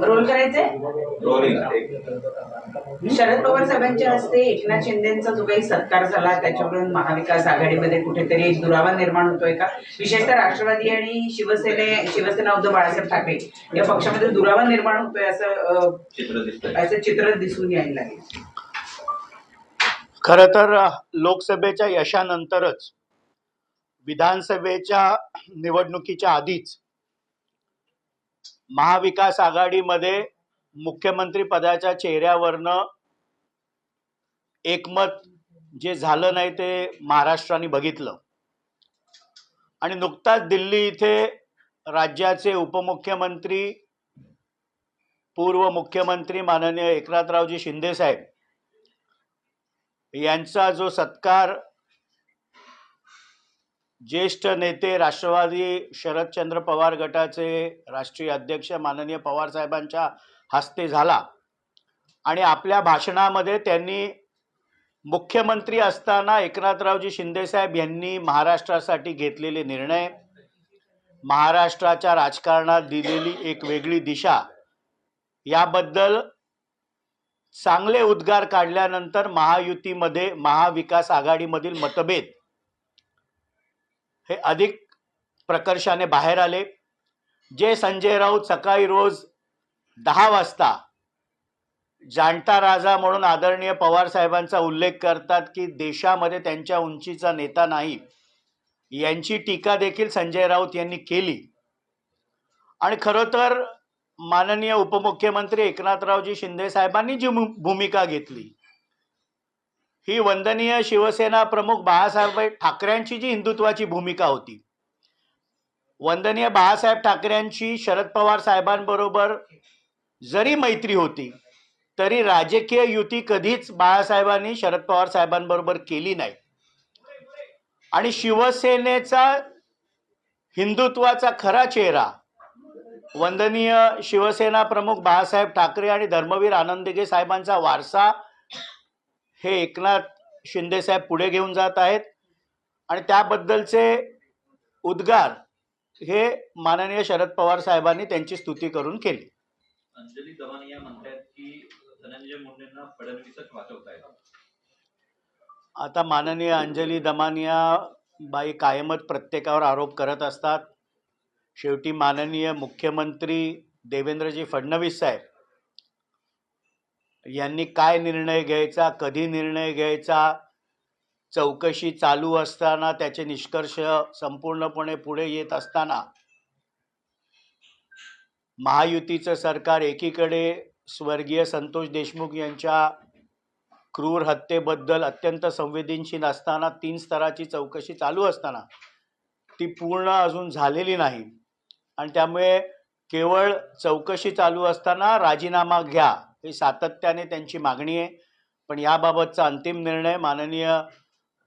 Role करायचे rolling Sharad Pawar साहेबांच्या हस्ते एकनाथ शिंदेचा जो काही सत्कार झाला त्याच्याकडून महाविकास आघाडीमध्ये कुठेतरी एक दुरावा निर्माण होतोय का? विशेषतः राष्ट्रवादी आणि शिवसेने शिवसेना उद्धव बाळासाहेब ठाकरे या पक्षामध्ये दुरावा निर्माण होतोय असं अं, चित्र दिसतंय. असं चित्र दिसून यायला लागेल खर तर लोकसभेच्या यशानंतरच विधानसभेच्या निवडणुकीच्या आधीच महाविकास आघाडीमध्ये मुख्यमंत्री पदाच्या चेहऱ्यावरनं एकमत जे झालं नाही ते महाराष्ट्राने बघितलं. आणि नुकताच दिल्ली इथे राज्याचे उपमुख्यमंत्री पूर्व मुख्यमंत्री माननीय एकनाथरावजी शिंदे साहेब यांचा जो सत्कार ज्येष्ठ नेते राष्ट्रवादी शरदचंद्र पवार गटाचे राष्ट्रीय अध्यक्ष माननीय पवार साहेबांच्या हस्ते झाला. आणि आपल्या भाषणामध्ये त्यांनी मुख्यमंत्री असताना एकनाथरावजी शिंदेसाहेब यांनी महाराष्ट्रासाठी घेतलेले निर्णय महाराष्ट्राच्या राजकारणात दिलेली एक वेगळी दिशा याबद्दल चांगले उद्गार काढल्यानंतर महायुतीमध्ये महाविकास आघाडीमधील मतभेद हे अधिक प्रकर्षाने बाहेर आले. जे संजय राऊत सकाळी रोज दहा वाजता जाणता राजा म्हणून आदरणीय पवार साहेबांचा उल्लेख करतात की देशामध्ये त्यांच्या उंचीचा नेता नाही यांची टीका देखील संजय राऊत यांनी केली. आणि खरं तर माननीय उपमुख्यमंत्री एकनाथरावजी शिंदे साहेबांनी जी भू- भूमिका घेतली ही वंदनीय शिवसेना प्रमुख बाळासाहेब ठाकरेंची जी हिंदुत्वाची भूमिका होती. वंदनीय बाळासाहेब ठाकरेंची शरद पवार साहेबांबरोबर जरी मैत्री होती तरी राजकीय युती कधीच बाळासाहेबांनी शरद पवार साहेबांबरोबर केली नाही. आणि शिवसेनेचा हिंदुत्वाचा खरा चेहरा वंदनीय शिवसेना प्रमुख बाळासाहेब ठाकरे आणि धर्मवीर आनंदगे साहेबांचा वारसा हे एकनाथ शिंदे साहेब पुढे घेऊन जात आहेत. आणि त्याबद्दलचे उद्गार हे माननीय शरद पवार साहेबांनी त्यांची स्तुती करून केली. अंजली दवानिया म्हणतात की धनंजय मुंडेंना फडणवीसच वाचवतायत आता माननीय अंजली दमानिया बाई कायमच प्रत्येकावर आरोप करत असतात. शेवटी माननीय मुख्यमंत्री देवेंद्रजी फडणवीस साहेब यांनी काय निर्णय घ्यायचा कधी निर्णय घ्यायचा चौकशी चालू असताना त्याचे निष्कर्ष संपूर्णपणे पुढे येत असताना महायुतीचं सरकार एकीकडे स्वर्गीय संतोष देशमुख यांच्या क्रूर हत्येबद्दल अत्यंत संवेदनशील असताना तीन स्तराची चौकशी चालू असताना ती पूर्ण अजून झालेली नाही. आणि त्यामुळे केवळ चौकशी चालू असताना राजीनामा घ्या. ही सातत्याने त्यांची मागणी आहे. पण याबाबतचा अंतिम निर्णय माननीय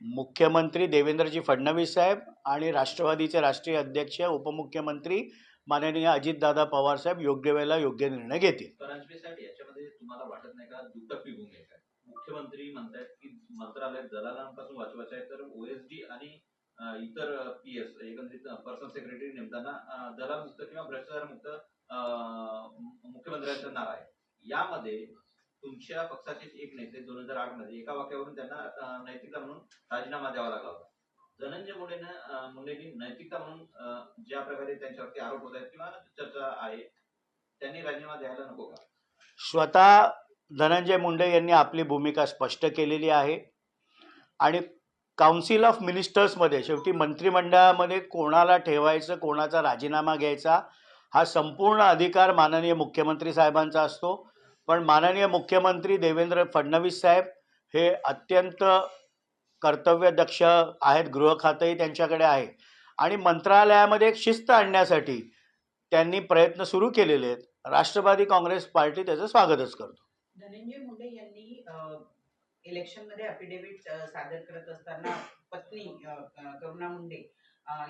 मुख्यमंत्री देवेंद्रजी फडणवीस साहेब आणि राष्ट्रवादीचे राष्ट्रीय अध्यक्ष उपमुख्यमंत्री माननीय अजितदादा पवार साहेब योग्य वेळेला योग्य निर्णय घेतील. याच्यामध्ये तुम्हाला वाटत नाही का मुख्यमंत्री म्हणतात की मंत्रालय दलालांपासून वाचवायचं आहे तर ओएसडी आणि इतर पी एस एकंदरीत पर्सनल सेक्रेटरी नेमताना दलालमुक्त किंवा भ्रष्टाचारमुक्त मुख्यमंत्र्यांचं नाव आहे. यामध्ये तुमच्या पक्षाचे एक नेते दोन हजार आठमध्ये एका वाक्यावरून त्यांना नैतिकता म्हणून राजीनामा द्यावा लागला होता. धनंजय मुंडेनं मुंडेनी नैतिकता म्हणून ज्या प्रकारे त्यांच्यावरती आरोप होत आहेत किंवा चर्चा आहे त्यांनी राजीनामा द्यायला नको का? स्वतः धनंजय मुंडे यांनी आपली भूमिका स्पष्ट केलेली आहे. आणि काउन्सिल ऑफ मिनिस्टर्समध्ये शेवटी मंत्रिमंडळामध्ये कोणाला ठेवायचं कोणाचा राजीनामा घ्यायचा हा संपूर्ण अधिकार माननीय मुख्यमंत्री साहेबांचा असतो. पण माननीय मुख्यमंत्री देवेंद्र फडणवीस साहेब हे अत्यंत कर्तव्यदक्ष आहेत गृह खातंही त्यांच्याकडे आहे. आणि मंत्रालयामध्ये एक शिस्त आणण्यासाठी त्यांनी प्रयत्न सुरू केलेले आहेत. राष्ट्रवादी काँग्रेस पार्टी त्याचं स्वागतच करतो. धनंजय मुंडे यांनी इलेक्शनमध्ये अफिडेव्हिट सादर करत असताना पत्नी करुणा मुंडे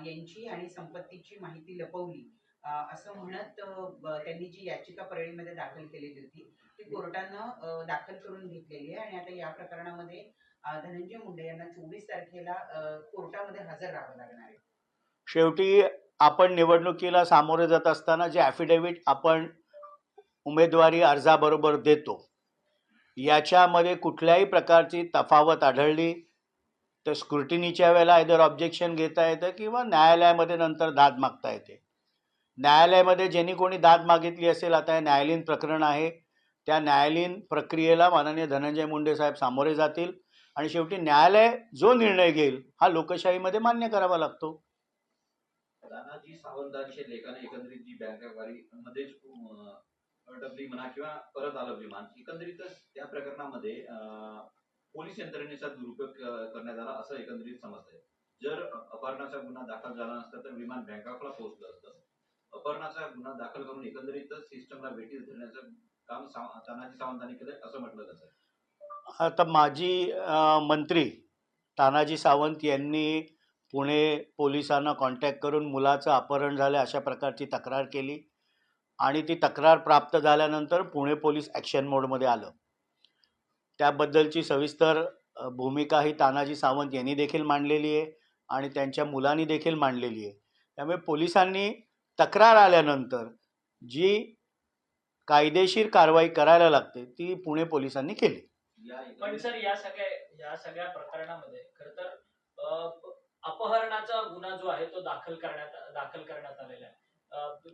यांची आणि संपत्तीची माहिती लपवली. असं म्हणत त्यांनी जी याचिका परळीमध्ये दाखल केलेली होती ती कोर्टानं दाखल करून घेतलेली आहे आणि आता या प्रकरणामध्ये धनंजय मुंडे यांना चोवीस तारखेला कोर्टामध्ये हजर राहावं लागणार आहे. शेवटी आपण निवडणुकीला सामोरे जात असताना जे ॲफिडेव्हिट आपण उमेदवारी अर्जाबरोबर देतो याच्यामध्ये कुठल्याही प्रकारची तफावत आढळली तर स्क्रुटिनीच्या वेळेला आयदर ऑब्जेक्शन घेता येतं किंवा न्यायालयामध्ये नंतर दाद मागता येते. न्यायालयामध्ये ज्यांनी कोणी दाद मागितली असेल आता हे न्यायालयीन प्रकरण आहे. त्या न्यायालयीन प्रक्रियेला माननीय धनंजय मुंडे साहेब सामोरे जातील आणि शेवटी न्यायालय जो निर्णय घेईल हा लोकशाहीमध्ये मान्य करावा लागतो. राणाजी सावंतांचे लेखाने एकंदरीत जी बँकावारी मध्येच अडकली म्हणा किंवा परत आलं विमान एकंदरीतच त्या प्रकरणामध्ये अं, पोलीस यंत्रणेचा दुरुपयोग करण्यात आला असं एकंदरीत समजतंय. जर अपहरणाचा गुन्हा दाखल झाला नसता तर विमान बँकॉकला पोहोचलं असतं. अपहरणाचा गुन्हा दाखल करून एकंदरीतच सिस्टमला भेटीस धरण्याचा काम तानाजी सावंतांनी केलं असं म्हटलं जातं आता माजी मंत्री तानाजी सावंत यांनी पुणे पोलिसांना कॉन्टॅक्ट करून मुलाचं अपहरण झालं अशा प्रकारची तक्रार केली आणि ती तक्रार प्राप्त झाल्यानंतर पुणे पोलीस ॲक्शन मोडमध्ये आलं. त्याबद्दलची सविस्तर भूमिका ही तानाजी सावंत यांनी देखील मांडलेली आहे आणि त्यांच्या मुलांनी देखील मांडलेली आहे. त्यामुळे पोलिसांनी तक्रार आल्यानंतर जी कायदेशीर कारवाई करायला लागते ती पुणे पोलिसांनी केली. पण सर या सगळ्या या सगळ्या प्रकरणामध्ये खर तर अपहरणाचा गुन्हा जो आहे तो दाखल करण्यात दाखल करण्यात आलेला आहे.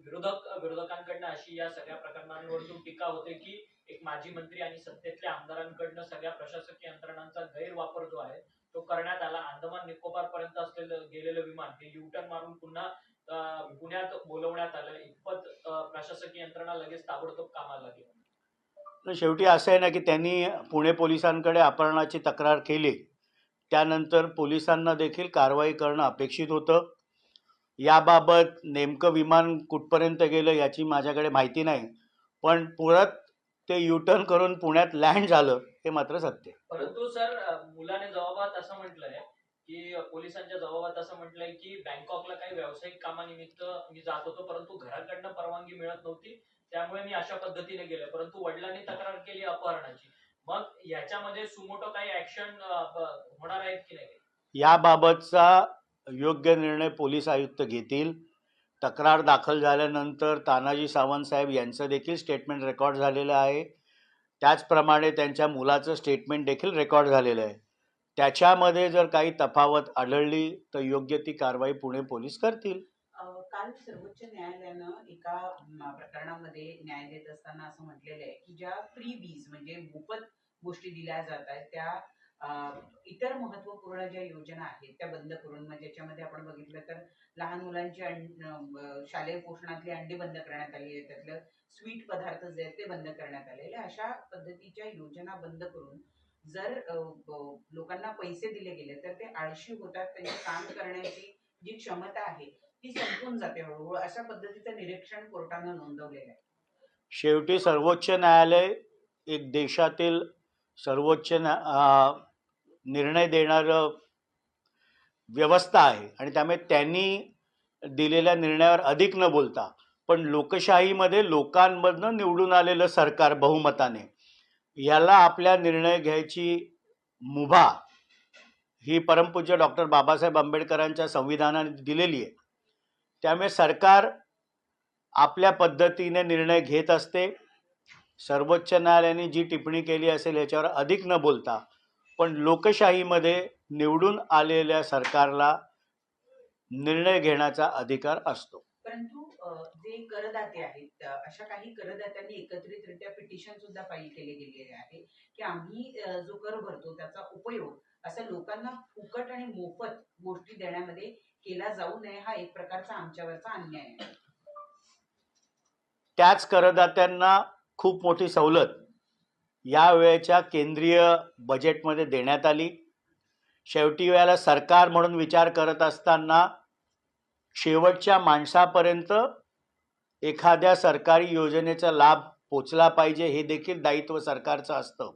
विरोधक विरोधकांकडनं अशी या सगळ्या प्रकरणांवरतून टीका होते की एक माजी मंत्री आणि सत्तेतल्या आमदारांकडनं सगळ्या प्रशासकीय यंत्रणांचा गैरवापर जो आहे तो करण्यात आला. अंदमान निकोबार पर्यंत असलेलं गेलेलं विमान हे युटर्न मारून पुन्हा पुण्यात बोलवण्यात आलं. इतपत प्रशासकीय यंत्रणा लगेच ताबडतोब कामाला लागली. शेवटी असं आहे ना की त्यांनी पुणे पोलिसांकडे अपहरणाची तक्रार केली. त्यानंतर पोलिसांना देखील कारवाई करणं अपेक्षित होतं. याबाबत नेमकं विमान कुठपर्यंत गेलं याची माझ्याकडे माहिती नाही. पण परत ते युटर्न करून पुण्यात लँड झालं हे मात्र सत्य. परंतु सर मुलाने जबाबात असं म्हटलंय की पोलिसांच्या जबाबात असं म्हटलंय की बँकॉकला काही व्यावसायिक कामानिमित्त मी जात होतो परंतु घराकडनं परवानगी मिळत नव्हती. त्यामुळे मी अशा पद्धतीने गेलो परंतु वडिलांनी तक्रार केली अपहरणाची. मग याच्यामध्ये सुमोटो काही ऍक्शन होणार आहेत की नाही? याबाबतचा योग्य निर्णय पोलीस आयुक्त घेतील. तक्रार दाखल झाल्यानंतर तानाजी सावंत साहेब यांचं देखील स्टेटमेंट रेकॉर्ड झालेलं आहे. त्याचप्रमाणे त्यांच्या मुलाचं स्टेटमेंट देखील रेकॉर्ड झालेलं आहे. त्याच्यामध्ये जर काही तफावत आढळली तर योग्य ती कारवाई पुणे पोलीस करतील. काल सर्वोच्च न्यायालयानं एका प्रकरणामध्ये न्याय देत असताना असं म्हटलेलं आहे की ज्या फ्री वीज म्हणजे मोफत गोष्टी दिल्या जात आहेत त्या इतर महत्त्वपूर्ण ज्या योजना आहेत त्या बंद करून म्हणजे ज्याच्यामध्ये आपण बघितलं तर लहान मुलांची शालेय पोषणातली अंडी बंद करण्यात आली आहे त्यातलं स्वीट पदार्थ जे आहेत ते बंद करण्यात आलेले अशा पद्धतीच्या योजना बंद करून जर लोकांना पैसे दिले गेले तर ते आळशी होतात त्यांची काम करण्याची जी क्षमता आहे ती संपून जाते हळूहळू. अशा पद्धतीचं निरीक्षण कोर्टानं नोंदवलेलं आहे. शेवटी सर्वोच्च न्यायालय एक देशातील सर्वोच्च निर्णय देणारं व्यवस्था आहे. आणि त्यामुळे त्यांनी दिलेल्या निर्णयावर अधिक न बोलता पण लोकशाहीमध्ये लोकांमधनं निवडून आलेलं सरकार बहुमताने याला आपल्या निर्णय घ्यायची मुभा ही परमपूज्य डॉक्टर बाबासाहेब आंबेडकरांच्या संविधानाने दिलेली आहे. त्यामुळे सरकार आपल्या पद्धतीने निर्णय घेत असते. सर्वोच्च न्यायालयाने जी टिप्पणी केली असेल याच्यावर अधिक न बोलता पण लोकशाहीमध्ये निवडून आलेल्या सरकारला निर्णय घेण्याचा अधिकार असतो. परंतु जे करदाते आहेत अशा काही करदात्यांनी एकत्रितरित्या पिटिशन सुद्धा फाईल केले गेलेले आहे की आम्ही जो कर भरतो त्याचा उपयोग असं लोकांना फुकट आणि मोफत गोष्टी देण्यामध्ये केला जाऊ नये हा एक प्रकारचा आमच्यावरचा अन्याय आहे. त्याच करदात्यांना खूप मोठी सवलत या वेळेच्या केंद्रीय बजेटमध्ये देण्यात आली. शेवटी वेळेला सरकार म्हणून विचार करत असताना शेवटच्या माणसापर्यंत एखाद्या सरकारी योजनेचा लाभ पोचला पाहिजे हे देखील दायित्व सरकारचं असतं.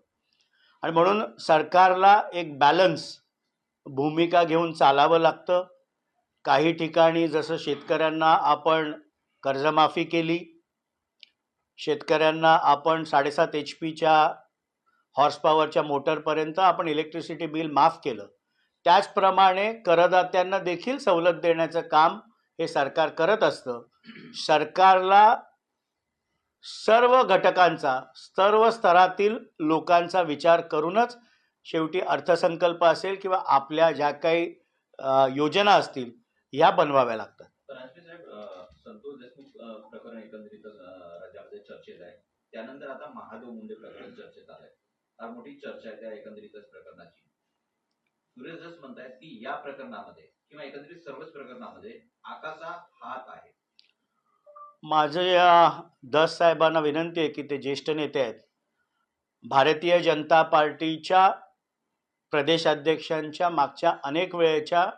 आणि म्हणून सरकारला एक बॅलन्स भूमिका घेऊन चालावं लागतं. काही ठिकाणी जसं शेतकऱ्यांना आपण कर्जमाफी केली शेतकऱ्यांना आपण साडेसात एच पीच्या हॉर्स पॉवरच्या मोटरपर्यंत आपण इलेक्ट्रिसिटी बिल माफ केलं. त्याचप्रमाणे करदात्यांना देखील सवलत देण्याचं काम हे सरकार करत असतं. सरकारला सर्व घटकांचा सर्व स्तरातील लोकांचा विचार करूनच शेवटी अर्थसंकल्प असेल किंवा आपल्या ज्या काही योजना असतील ह्या बनवाव्या लागतात. संतोष देशमुख प्रकरण एकंदरीत राज्यामध्ये चर्चेत आहे. त्यानंतर आता महादेव मुंडे प्रकरण चर्चेत आलंय फार मोठी चर्चा आहे त्या एकंदरीतच प्रकरणाची. सूर्यदास म्हणतायत की या प्रकरणामध्ये किंवा एकंदरीत सर्वच प्रकरणामध्ये आकाशा हात आहे. माझं या दस साहेबांना विनंती आहे की ते ज्येष्ठ नेते आहेत. भारतीय जनता पार्टीच्या प्रदेशाध्यक्षांच्या मागच्या अनेक वेळेच्या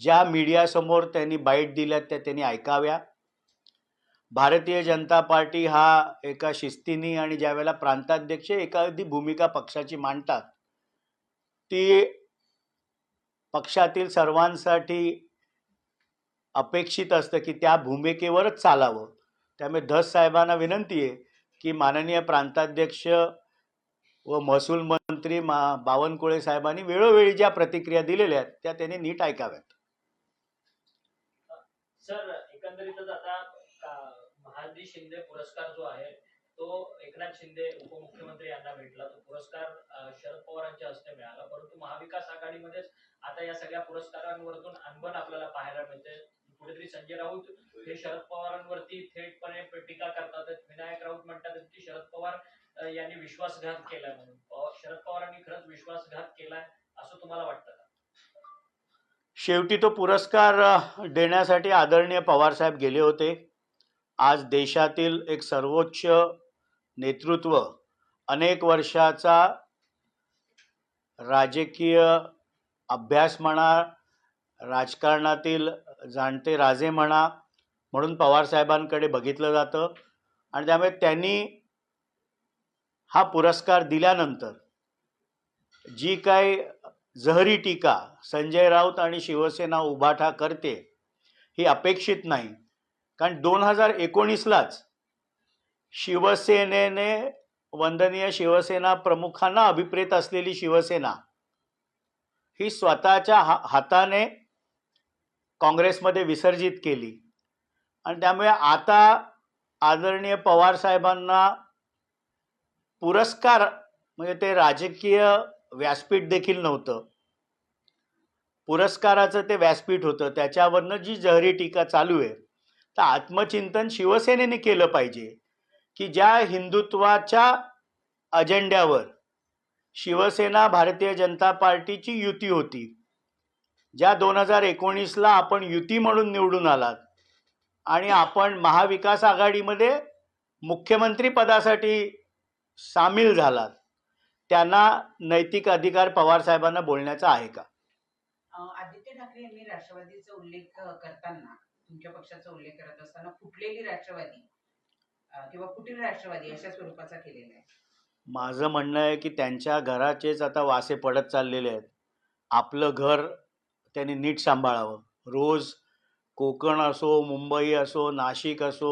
ज्या मीडियासमोर त्यांनी बाईट दिल्यात त्या त्यांनी ऐकाव्या. भारतीय जनता पार्टी हा एका शिस्तीनी आणि ज्यावेळेला प्रांताध्यक्ष एखादी भूमिका पक्षाची मांडतात ती पक्षातील सर्वांसाठी अपेक्षित असतं की त्या भूमिकेवरच चालावं. त्यामुळे धस साहेबांना विनंती आहे की माननीय प्रांताध्यक्ष व महसूल मंत्री मा बावनकुळे साहेबांनी वेळोवेळी ज्या प्रतिक्रिया दिलेल्या आहेत त्या त्यांनी नीट ऐकाव्यात. सर एकंदरीतच आता महाजी शिंदे पुरस्कार जो आहे तो एकनाथ शिंदे उपमुख्यमंत्री यांना भेटला. तो पुरस्कार शरद पवारांच्या हस्ते मिळाला. परंतु महाविकास आघाडीमध्येच आता या सगळ्या पुरस्कारांवरतून अनबन आपल्याला पाहायला मिळते. कुठेतरी संजय राऊत हे शरद पवारांवरती थेटपणे टीका करतात. विनायक राऊत म्हणतात की शरद पवार यांनी विश्वासघात केला म्हणून. शरद पवारांनी खरंच विश्वासघात केलाय असं तुम्हाला वाटतं का? शेवटी तो पुरस्कार देण्यासाठी आदरणीय पवारसाहेब गेले होते. आज देशातील एक सर्वोच्च नेतृत्व अनेक वर्षाचा राजकीय अभ्यास म्हणा राजकारणातील जाणते राजे म्हणा म्हणून पवारसाहेबांकडे बघितलं जातं. आणि त्यामुळे त्यांनी हा पुरस्कार दिल्यानंतर जी काय जहरी टीका संजय राऊत आणि शिवसेना उभाठा करते ही अपेक्षित नाही. कारण दोन हजार एकोणीसलाच शिवसेनेने वंदनीय शिवसेना प्रमुखांना अभिप्रेत असलेली शिवसेना ही स्वतःच्या हा हाताने काँग्रेसमध्ये विसर्जित केली. आणि त्यामुळे आता आदरणीय पवारसाहेबांना पुरस्कार म्हणजे ते राजकीय व्यासपीठ देखील नव्हतं. पुरस्काराचं ते व्यासपीठ होतं. त्याच्यावरनं जी जहरी टीका चालू आहे तर आत्मचिंतन शिवसेनेने केलं पाहिजे. की ज्या हिंदुत्वाच्या अजेंड्यावर शिवसेना भारतीय जनता पार्टीची युती होती ज्या दोन हजार एकोणीसला आपण युती म्हणून निवडून आलात आणि आपण महाविकास आघाडीमध्ये मुख्यमंत्री पदासाठी सामील झालात त्यांना नैतिक अधिकार पवारसाहेबांना बोलण्याचा आहे का? आदित्य ठाकरे यांनी राष्ट्रवादीचा उल्लेख करताना तुमच्या पक्षाचा उल्लेख करत असताना फुटलेली राष्ट्रवादी किंवा फुटील राष्ट्रवादी अशा स्वरूपाचा केलेला आहे? माझं म्हणणं आहे की त्यांच्या घराचेच आता वासे पडत चाललेले आहेत. आपलं घर त्यांनी नीट सांभाळावं. रोज कोकण असो मुंबई असो नाशिक असो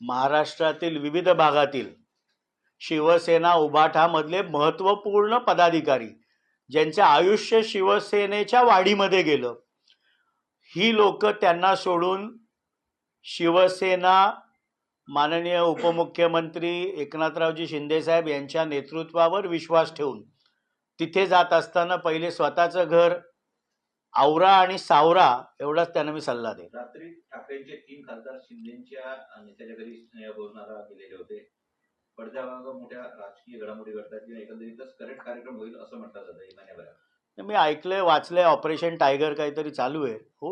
महाराष्ट्रातील विविध भागातील शिवसेना उभाठामधले महत्त्वपूर्ण पदाधिकारी ज्यांचं आयुष्य शिवसेनेच्या वाढीमध्ये गेलं ही लोक त्यांना सोडून शिवसेना माननीय उपमुख्यमंत्री एकनाथरावजी शिंदेसाहेब यांच्या नेतृत्वावर विश्वास ठेवून तिथे जात असताना पहिले स्वतःचं घर आवरा आणि सावरा एवढाच त्यांना मी सल्ला देईन. रात्री ठाकरेंचे तीन खासदार शिंदेच्या अं, नेत्याच्या घरी स्नेहभोजनाला गेलेले होते. पडद्यामागं मोठ्या राजकीय घडामोडी घडतात किंवा एकंदरीतच करेक्ट कार्यक्रम होईल असं म्हटलं जातं या महिन्याभरात मी ऐकलंय वाचलंय ऑपरेशन टायगर काहीतरी चालू आहे. होऊ